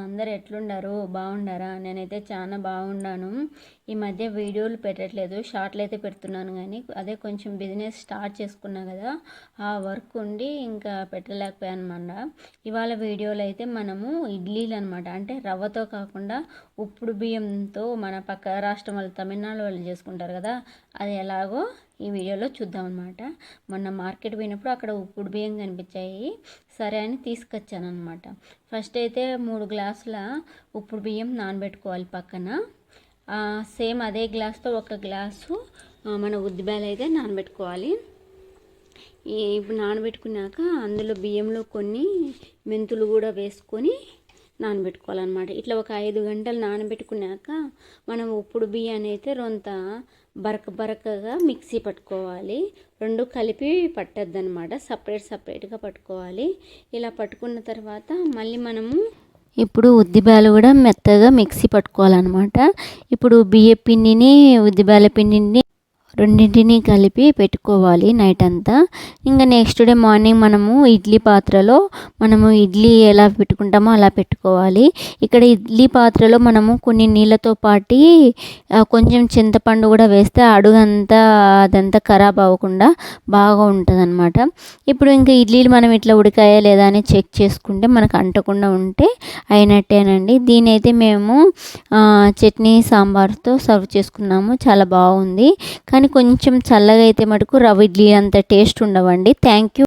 అందరు ఎట్లుండారు? బాగుండారా? నేనైతే చాలా బాగున్నాను. ఈ మధ్య వీడియోలు పెట్టట్లేదు. షార్ట్లు అయితే పెడుతున్నాను కానీ అదే కొంచెం బిజినెస్ స్టార్ట్ చేసుకున్నా కదా ఆ వర్క్ ఉండి ఇంకా పెట్టలేకపోయాను అనమాట ఇవాళ వీడియోలో అయితే మనము ఇడ్లీలు అనమాట అంటే రవ్వతో కాకుండా ఉప్పుడు బియ్యంతో మన పక్క రాష్ట్రం వాళ్ళు తమిళనాడు వాళ్ళు చేసుకుంటారు కదా అది ఎలాగో ఈ వీడియోలో చూద్దాం అనమాట మొన్న మార్కెట్ పోయినప్పుడు అక్కడ ఉప్పుడు బియ్యం కనిపించాయి. సరే అని తీసుకొచ్చాను అనమాట ఫస్ట్ అయితే మూడు గ్లాసుల ఉప్పుడు బియ్యం నానబెట్టుకోవాలి పక్కన. సేమ్ అదే గ్లాస్తో ఒక గ్లాసు మన ఉద్దిబేలు అయితే నానబెట్టుకోవాలి. ఇప్పుడు నానబెట్టుకున్నాక అందులో బియ్యంలో కొన్ని మెంతులు కూడా వేసుకొని నానబెట్టుకోవాలన్నమాట. ఇట్లా ఒక ఐదు గంటలు నానబెట్టుకున్నాక మనం ఉప్పుడు బియ్యాన్ని అయితే రొంత బరక బరకగా మిక్సీ పట్టుకోవాలి. రెండు కలిపి పట్టద్దనమాట సపరేట్ సపరేట్గా పట్టుకోవాలి. ఇలా పట్టుకున్న తర్వాత మళ్ళీ మనము ఇప్పుడు ఉద్దిబాలు కూడా మెత్తగా మిక్సీ పట్టుకోవాలన్నమాట. ఇప్పుడు బియ్య పిండిని ఉద్దిబాల పిండిని రెండింటిని కలిపి పెట్టుకోవాలి నైట్ అంతా. ఇంకా నెక్స్ట్ డే మార్నింగ్ మనము ఇడ్లీ పాత్రలో మనము ఇడ్లీ ఎలా పెట్టుకుంటామో అలా పెట్టుకోవాలి. ఇక్కడ ఇడ్లీ పాత్రలో మనము కొన్ని నీళ్ళతో పాటి కొంచెం చింతపండు కూడా వేస్తే అడుగంతా అదంతా ఖరాబ్ అవ్వకుండా బాగా ఉంటుంది అనమాట ఇప్పుడు ఇంకా ఇడ్లీలు మనం ఇట్లా ఉడికాయా లేదా అని చెక్ చేసుకుంటే మనకు అంటకుండా ఉంటే అయినట్టేనండి. దీని అయితే మేము చట్నీ సాంబార్తో సర్వ్ చేసుకున్నాము. చాలా బాగుంది. కానీ కానీ కొంచెం చల్లగా అయితే మటుకు రవ్వ ఇడ్లీ అంత టేస్ట్ ఉండవండి. Thank you